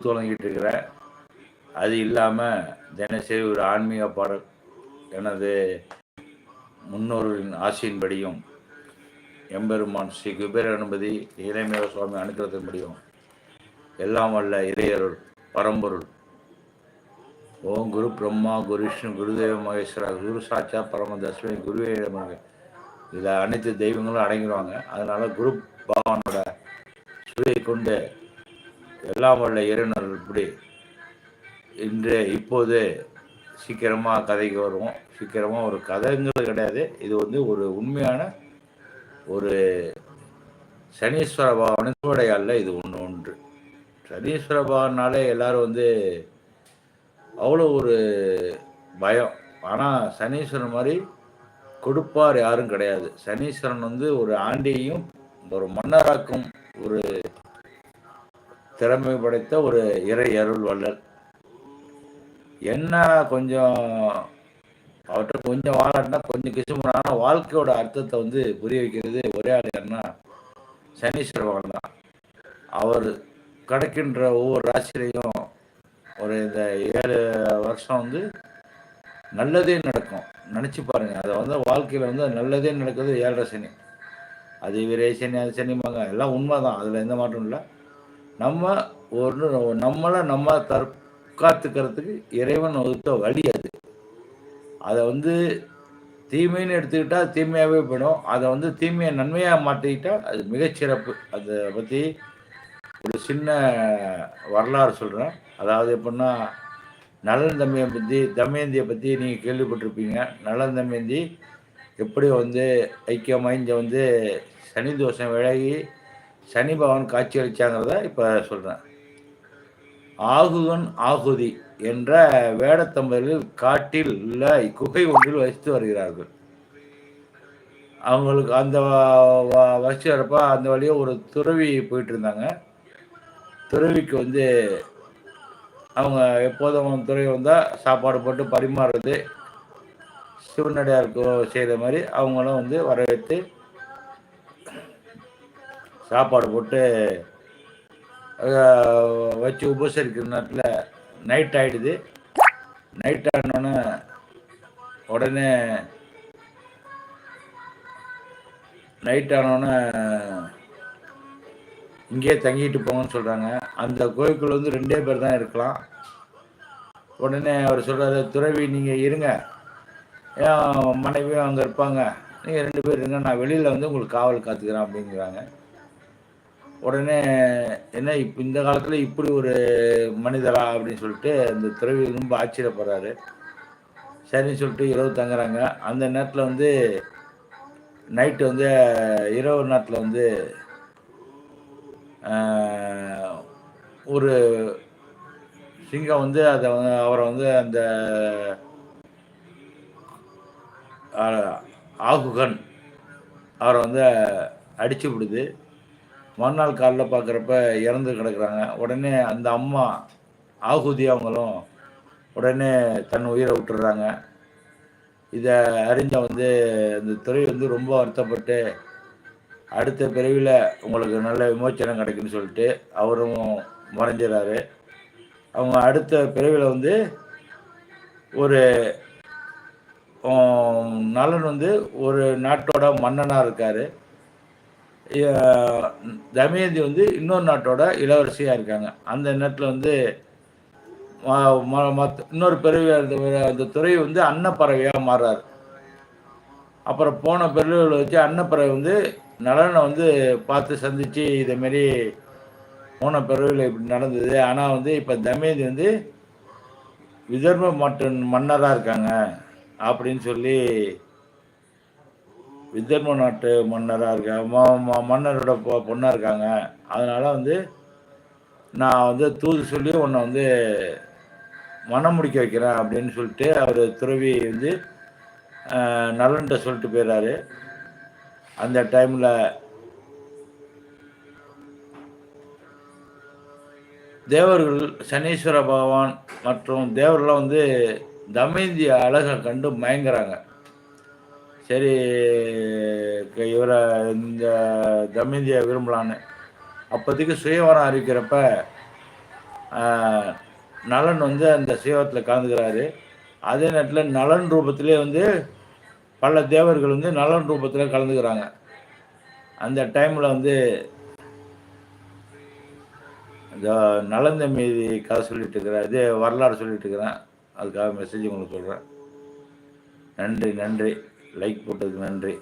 தொடங்கிட்டு இருக்கிறேன் அது இல்லாமல் தினசரி ஒரு ஆன்மீக பாடல் எனது முன்னோர்களின் ஆசையின்படியும் எம்பெருமான் ஸ்ரீ குபேர அனுமதி இறைமேவ சுவாமி அனுக்கிறதுபடியும் எல்லாம் வல்ல இறையருள் பரம்பொருள். ஓம் குரு பிரம்மா குரு விஷ்ணு குருதேவ மகேஸ்வரா குரு சாட்சா பரம தஸ்மை குருவே இதில் அனைத்து தெய்வங்களும் அடங்கிடுவாங்க அதனால குரு பகவானோட சுழியை கொண்டு எல்லாம் வல்ல இறைநர்கள் இப்படி. இன்று இப்போது சீக்கிரமாக கதைக்கு வருவோம். சீக்கிரமாக ஒரு கதைங்கிறது கிடையாது. இது வந்து ஒரு உண்மையான ஒரு சனீஸ்வர பகவானுடைய அல்ல இது ஒன்று ஒன்று. சனீஸ்வர பகவானாலே எல்லாரும் வந்து அவ்வளோ ஒரு பயம். ஆனால் சனீஸ்வரன் மாதிரி கொடுப்பார் யாரும் கிடையாது. சனீஸ்வரன் வந்து ஒரு ஆண்டியையும் ஒரு மன்னராக்கும் ஒரு திறமை படைத்த ஒரு இறை அருள் வள்ளல். என்ன கொஞ்சம் அவர்கிட்ட கொஞ்சம் வாழாட்டினா கொஞ்சம் கிசுமனான வாழ்க்கையோட அர்த்தத்தை வந்து புரிய வைக்கிறது ஒரே ஆள் யாருன்னா சனீஸ்வர பகவான் தான். அவர் கிடைக்கின்ற ஒவ்வொரு ராசிலையும் ஒரு இந்த ஏழு வருஷம் வந்து நல்லதே நடக்கும். நினச்சி பாருங்க அதை வந்து வாழ்க்கையில் வந்து நல்லதே நடக்குது ஏழரை சனி. அது இவரே சனி அது சனிமாங்க எல்லாம் உண்மை தான் அதில் எந்த மாற்றம் இல்லை. நம்ம ஒரு நம்மளை நம்ம தற்காத்துக்கிறதுக்கு இறைவன் வகுத்த வழி அது. அதை வந்து தீமைன்னு எடுத்துக்கிட்டால் தீமையாகவே போயிடும். அதை வந்து தீமையை நன்மையாக மாற்றிக்கிட்டால் அது மிகச்சிறப்பு அதை பற்றி ஒரு சின்ன வரலாறு சொல்கிறேன் அதாவது எப்படின்னா நலன் தம்பியை பற்றி தமயந்தியை பற்றி நீங்கள் கேள்விப்பட்டிருப்பீங்க. நலன் தமயந்தி எப்படி வந்து ஐக்கியமாக இங்கே வந்து சனி தோஷம் விலகி சனி பகவான் காட்சி அளிச்சாங்கிறத இப்போ சொல்கிறேன் ஆகுகன் ஆகுதி என்ற வேடத்தம்பதில் காட்டில் உள்ள குகை ஒன்றில் வசித்து வருகிறார்கள். அவங்களுக்கு அந்த வசித்து வரப்ப அந்த வழியாக ஒரு துறவி போயிட்டு இருந்தாங்க. துறவிக்கு வந்து அவங்க எப்போதும் துறை வந்தால் சாப்பாடு போட்டு பரிமாறுறது சிவனடியாருக்கு செய்கிற மாதிரி அவங்களும் வந்து வரவேற்று சாப்பாடு போட்டு வச்சு உபசரிக்கிற நேரத்தில் நைட் ஆகிடுது நைட் ஆனோடனே உடனே நைட் ஆனோடனே இங்கேயே தங்கிட்டு போங்கன்னு சொல்கிறாங்க அந்த கோயிலுக்குள்ள வந்து ரெண்டே பேர் தான் இருக்கலாம். உடனே அவர் சொல்கிறாரு துறவி நீங்கள் இருங்க. ஏன் மனைவியும் அங்கே இருப்பாங்க. நீங்கள் ரெண்டு பேர் இருங்க நான் வெளியில் வந்து உங்களுக்கு காவல் காத்துக்கிறேன் அப்படிங்கிறாங்க. உடனே என்ன இப்போ இந்த காலத்தில் இப்படி ஒரு மனிதரா? அப்படின்னு சொல்லிட்டு அந்த துறவி ரொம்ப ஆச்சரியப்படுறாரு. சரின்னு சொல்லிட்டு இரவு தங்குறாங்க. அந்த நேரத்தில் வந்து நைட்டு வந்து இரவு நேரத்தில் வந்து ஒரு சிங்கம் வந்து அதை அவரை வந்து அந்த ஆகுகன் அவரை வந்து அடிச்சு விடுது மறுநாள் காலில் பார்க்குறப்ப இறந்து கிடக்குறாங்க. உடனே அந்த அம்மா ஆகுதி அவங்களும் உடனே தன் உயிரை விட்டுறாங்க. இதை அறிஞ்ச வந்து இந்த துறை வந்து ரொம்ப வருத்தப்பட்டு அடுத்த பிறவியில் உங்களுக்கு நல்ல விமோச்சனம் கிடைக்குன்னு சொல்லிட்டு அவரும் மறைஞ்சிடறாரு அவங்க அடுத்த பிறவியில் வந்து ஒரு நலன் வந்து ஒரு நாட்டோட மன்னனாக இருக்கார். தமயந்தி வந்து இன்னொரு நாட்டோட இளவரசியாக இருக்காங்க. அந்த நேரத்தில் வந்து இன்னொரு பிறவி அந்த துறை வந்து அன்னப்பறவையாக மாறுறாரு. அப்புறம் போன பிறவியில் வச்சு அன்னப்பறவை வந்து நலனை வந்து பார்த்து சந்தித்து இதேமாரி போன பிறவியில் இப்படி நடந்தது. ஆனால் வந்து இப்போ தமயந்தி வந்து விதர்ம மற்றும் மன்னராக இருக்காங்க அப்படின்னு சொல்லி விதர்ம நாட்டு மன்னராக இருக்க மன்னரோட பொண்ணாக இருக்காங்க. அதனால் வந்து நான் வந்து தூது சொல்லி உன்னை வந்து மனம் முடிக்க வைக்கிறேன் அப்படின்னு சொல்லிட்டு அவர் துறவி வந்து நலன்கிட்ட சொல்லிட்டு போயிடுறாரு அந்த டைமில் தேவர்கள் சனீஸ்வர பகவான் மற்றும் தேவர்கள்லாம் வந்து தமேந்திய அழகை கண்டு மயங்குறாங்க. சரி இவரை இந்த தமேந்தியை விரும்பலான்னு. அப்போதைக்கு சுயவரம் அறிவிக்கிறப்ப நலன் வந்து அந்த சுயவரத்தில் கலந்துக்கிறாரு. அதே நேரத்தில் நலன் ரூபத்திலே வந்து பல தேவர்கள் வந்து நலன் ரூபத்தில் கலந்துக்கிறாங்க. அந்த டைமில் வந்து இந்த நலந்த மீதி கதை சொல்லிட்டு இருக்கிறேன் இதே வரலாறு சொல்லிட்டு இருக்கிறேன். அதுக்காக மெசேஜ் உங்களுக்கு சொல்கிறேன் நன்றி நன்றி. லைக் போட்டதுக்கு நன்றி.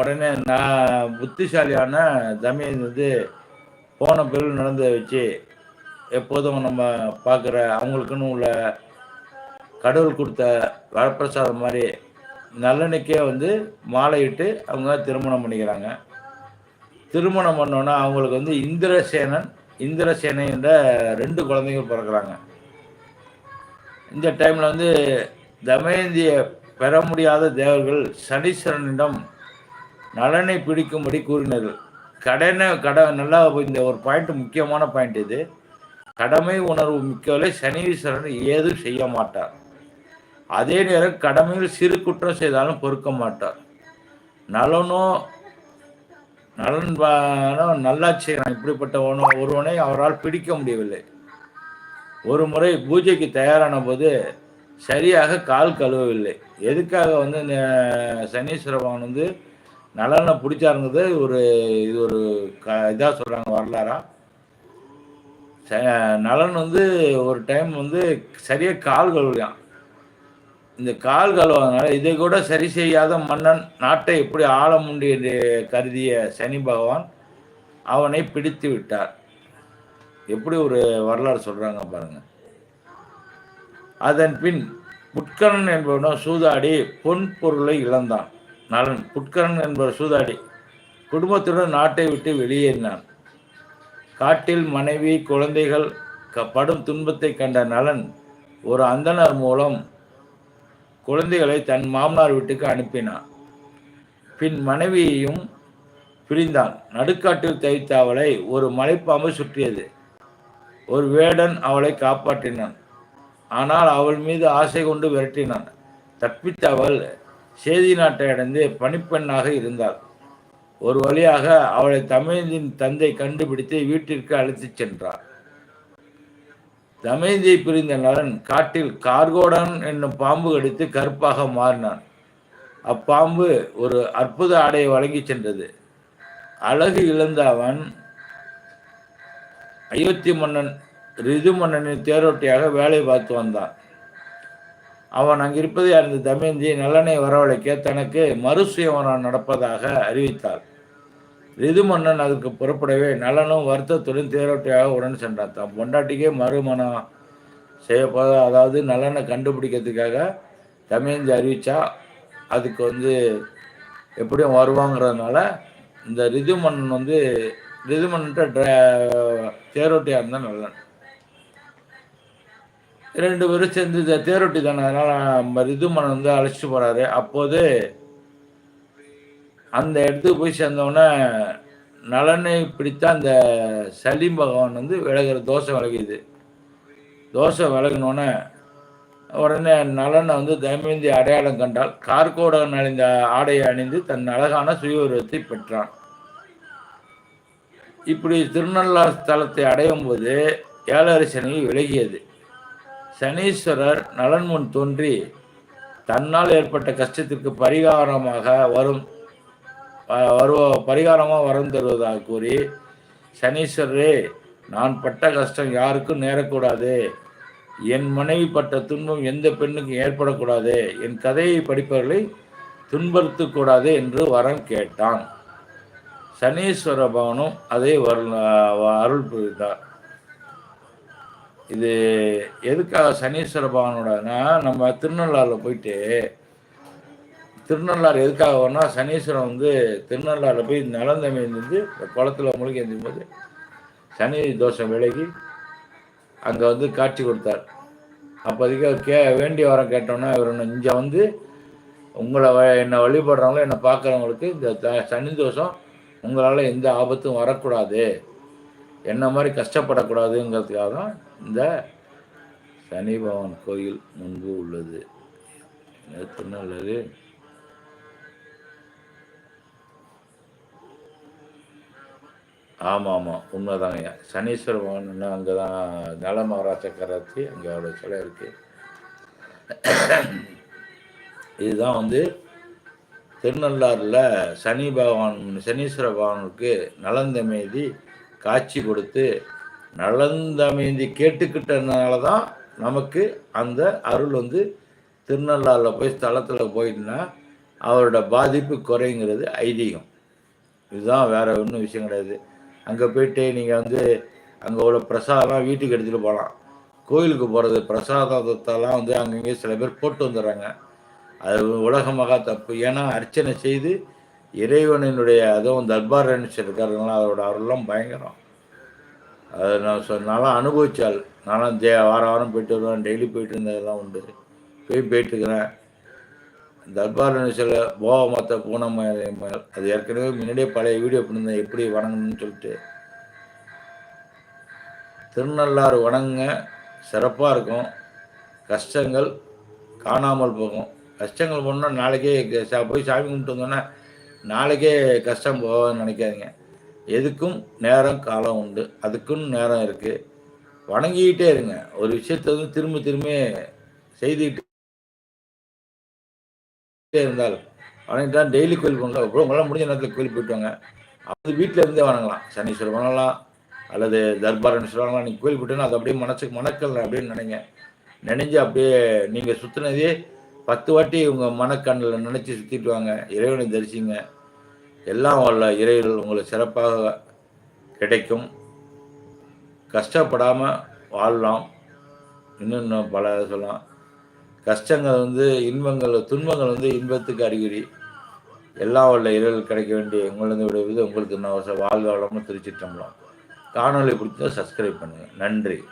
உடனே நான் புத்திசாலியான தமிழ் வந்து போன பிறகு நடந்ததை வச்சு எப்போதும் நம்ம பார்க்குற அவங்களுக்குன்னு உள்ள கடவுள் கொடுத்த வரப்பிரசாதம் மாதிரி நல்லெண்ணிக்கே வந்து மாலையிட்டு அவங்க திருமணம் பண்ணிக்கிறாங்க. திருமணம் பண்ணோன்னா அவங்களுக்கு வந்து இந்திரசேனன் இந்திரசேனை என்ற ரெண்டு குழந்தைங்க பிறக்கிறாங்க. இந்த டைமில் வந்து தமயந்தியை பெற முடியாத தேவர்கள் சனீஸ்வரனிடம் நலனை பிடிக்கும்படி கூறினார்கள். கடனை கட நல்லா இந்த ஒரு பாயிண்ட் முக்கியமான பாயிண்ட் இது. கடமை உணர்வு மிக்கவரை சனீஸ்வரன் ஏதும் செய்ய மாட்டார். அதே நேரம் கடமையில் சிறு குற்றம் செய்தாலும் பொறுக்க மாட்டார். நலனோ நலன் நல்லாட்சி இப்படிப்பட்ட ஒருவனை அவரால் பிடிக்க முடியவில்லை. ஒரு முறை பூஜைக்கு தயாரான போது சரியாக கால் கழுவவில்லை. எதுக்காக வந்து சனீஸ்வர பகவான் வந்து நலனை பிடிச்சாருங்கிறது ஒரு இது ஒரு க இதாக சொல்கிறாங்க வரலாறா. நலன் வந்து ஒரு டைம் வந்து சரியாக கால் கழுவியான் இந்த கால் கழுவதனால இதை கூட சரி செய்யாத மன்னன் நாட்டை எப்படி ஆள முண்டி என்று கருதிய சனி பகவான் அவனை பிடித்து விட்டார். எப்படி ஒரு வரலாறு சொல்கிறாங்க பாருங்கள் அதன் பின் புட்கரன் என்பவனும் சூதாடி பொன் பொருளை இழந்தான். நலன் புட்கரன் என்பவர் சூதாடி குடும்பத்துடன் நாட்டை விட்டு வெளியேறினான். காட்டில் மனைவி குழந்தைகள் படும் துன்பத்தை கண்ட நலன் ஒரு அந்தனர் மூலம் குழந்தைகளை தன் மாமனார் வீட்டுக்கு அனுப்பினான். பின் மனைவியையும் பிரிந்தான். நடுக்காட்டில் தைத்த அவளை ஒரு மலைப்பாம்பு சுற்றியது. ஒரு வேடன் அவளை காப்பாற்றினான். ஆனால் அவள் மீது ஆசை கொண்டு விரட்டினான். தப்பித்த அவள் சேதி நாட்டை அடைந்து பணிப்பெண்ணாக இருந்தாள். ஒரு வழியாக அவளை தமிழின் தந்தை கண்டுபிடித்து வீட்டிற்கு அழைத்துச் சென்றார். தமேந்தியை பிரிந்த நலன் காட்டில் கார்கோடன் என்னும் பாம்பு கடித்து கருப்பாக மாறினான். அப்பாம்பு ஒரு அற்புத ஆடையை வழங்கி சென்றது. அழகு இழந்த அவன் அயோத்தி மன்னன் ரிது மன்னனின் தேரோட்டியாக வேலை பார்த்து வந்தான். அவன் அங்கிருப்பதை அறிந்த தமயந்தி நலனை வரவழைக்க தனக்கு மறுசுயவனம் நடப்பதாக அறிவித்தார் ரிது மன்னன் அதற்கு புறப்படவே நலனும் வருத்தத்துடன் தேரோட்டியாக உடன் சென்றான். தான் பொண்டாட்டிக்கே மறுமணம் செய்யப்போத அதாவது நலனை கண்டுபிடிக்கிறதுக்காக தமயந்தி அறிவித்தா அதுக்கு வந்து எப்படியும் வருவாங்கிறதுனால இந்த ரிது மன்னன் வந்து ரிதுமன்ட்ட தேரோட்டியாக இருந்தால் நல்லது. ரெண்டு பேரும் சேர்ந்து தேரொட்டி தானே அதனால் ரிதுமன் வந்து அழைச்சிட்டு போகிறாரு அப்போது அந்த இடத்துக்கு போய் சேர்ந்தோடனே நலனை பிடித்த அந்த சலீம் பகவான் வந்து விலகிற தோசை விலகிது. தோசை விலகினோடனே உடனே நலனை வந்து தயமேந்தி அடையாளம் கண்டால் கார்கோடகன் அணிந்த ஆடையை அணிந்து தன் அழகான சுய உருவத்தை பெற்றான். இப்படி திருநள்ளார் ஸ்தலத்தை அடையும் போது ஏழரை சனி விலகியது. சனீஸ்வரர் நலன் முன் தோன்றி தன்னால் ஏற்பட்ட கஷ்டத்திற்கு பரிகாரமாக வரும் வருவ பரிகாரமாக வரம் தருவதாக கூறி சனீஸ்வரரே நான் பட்ட கஷ்டம் யாருக்கும் நேரக்கூடாது. என் மனைவி பட்ட துன்பம் எந்த பெண்ணுக்கும் ஏற்படக்கூடாது. என் கதையை படிப்பவர்களை துன்புறுத்தக்கூடாது என்று வரம் கேட்டான். சனீஸ்வர பவனும் அதை அருள் புரிந்தார் இது எதுக்காக சனீஸ்வர பவனோடனா நம்ம திருநள்ளாறில் போயிட்டு திருநள்ளாறு எதுக்காக வரனா சனீஸ்வரன் வந்து திருநள்ளாறில் போய் நலந்தமைந்து குளத்தில் முழுகி எழுந்தும் போது சனி தோஷம் விலகி அங்கே வந்து காட்சி கொடுத்தார். அப்போதைக்கு கே வேண்டிய வரம் கேட்டோன்னா இவர் இங்கே வந்து உங்களை என்னை வழிபடுறவங்களும் என்னை பார்க்குறவங்களுக்கு இந்த சனி தோஷம் உங்களால் எந்த ஆபத்தும் வரக்கூடாது. என்ன மாதிரி கஷ்டப்படக்கூடாதுங்கிறதுக்காக தான் இந்த சனி பகவான் கோயில் முன்பு உள்ளது. திருநெல்வேலி ஆமாம் ஆமாம் உண்மைதாங்க. ஐயா சனீஸ்வர பகவான் அங்கே தான் நல மகாராஜ சக்கரவர்த்தி அங்கே அவரோட சிலை இருக்குது இதுதான் வந்து திருநள்ளாறில் சனி பகவான் சனீஸ்வர பகவானுக்கு நலந்தமைதி காட்சி கொடுத்து நலந்தமைதி கேட்டுக்கிட்டதுனால தான் நமக்கு அந்த அருள் வந்து திருநள்ளாறில் போய் ஸ்தலத்தில் போயிட்டுனா அவரோட பாதிப்பு குறைங்கிறது ஐதீகம். இதுதான் வேற ஒன்றும் விஷயம் கிடையாது. அங்கே போயிட்டு நீங்கள் வந்து அங்கே உள்ள பிரசாதம் வீட்டுக்கு எடுத்துகிட்டு போகலாம். கோயிலுக்கு போகிறது பிரசாதத்தெல்லாம் வந்து அங்கங்கே சில பேர் போட்டு வந்துடுறாங்க. அது மகா தப்பு. ஏன்னா அர்ச்சனை செய்து இறைவனினுடைய அதுவும் தர்பார் இருக்காருங்களா அதோட அருள்லாம் பயங்கரம். அதை நான் சொ நான்லாம் அனுபவிச்சால் நானும் தே வாரம் வாரம் போயிட்டு வருவேன் டெய்லி போயிட்டு இருந்ததெல்லாம் உண்டு. போய் போயிட்டுருக்கிறேன். தர்பார் சில போவ மற்ற பூனம் அது ஏற்கனவே முன்னாடியே பழைய வீடியோ பண்ணியிருந்தேன் எப்படி வணங்கணும்னு சொல்லிட்டு. திருநள்ளாறு வணங்குங்க. சிறப்பாக இருக்கும். கஷ்டங்கள் காணாமல் போகும். கஷ்டங்கள் போனால் நாளைக்கே போய் சாமி கும்பிட்டு வந்தோன்னா நாளைக்கே கஷ்டம் போகன்னு நினைக்காதீங்க. எதுக்கும் நேரம் காலம் உண்டு. அதுக்குன்னு நேரம் இருக்குது வணங்கிக்கிட்டே இருங்க. ஒரு விஷயத்த வந்து திரும்ப திரும்ப செய்துக்கிட்டு இருந்தால் வணங்கிட்டா டெய்லி கோயில் பண்ணலாம் அப்புறம் உங்களால் முடிஞ்ச நேரத்தில் கோயில் போயிட்டு வாங்க. அது வீட்டில் இருந்தே வணங்கலாம். சனீஸ்வரர் வணங்கலாம். அல்லது தர்பாரன் சொல்லுவாங்களா நீங்கள் கோயில் போயிட்டோன்னா அது அப்படியே மனசுக்கு மணக்கல் அப்படின்னு நினைங்க. நினைஞ்சு அப்படியே நீங்கள் சுற்றினதே பத்து வாட்டி உங்கள் மனக்கண்ணில் நினச்சி சுற்றிட்டு வாங்க. இறைவனை தரிசிங்க. எல்லாம் வரல இறைவர்கள் உங்களுக்கு சிறப்பாக கிடைக்கும். கஷ்டப்படாமல் வாழலாம். இன்னும் இன்னும் பல சொல்லலாம். கஷ்டங்கள் வந்து இன்பங்கள் துன்பங்கள் வந்து இன்பத்துக்கு அறிகுறி எல்லா உள்ள இறைவர்கள் கிடைக்க வேண்டிய உங்களது விடுவது உங்களுக்கு நான் வாழ்வாளம்னு திருச்சிட்டோம்லாம் காணொலி பிடிச்சா சப்ஸ்கிரைப் பண்ணுங்கள் நன்றி.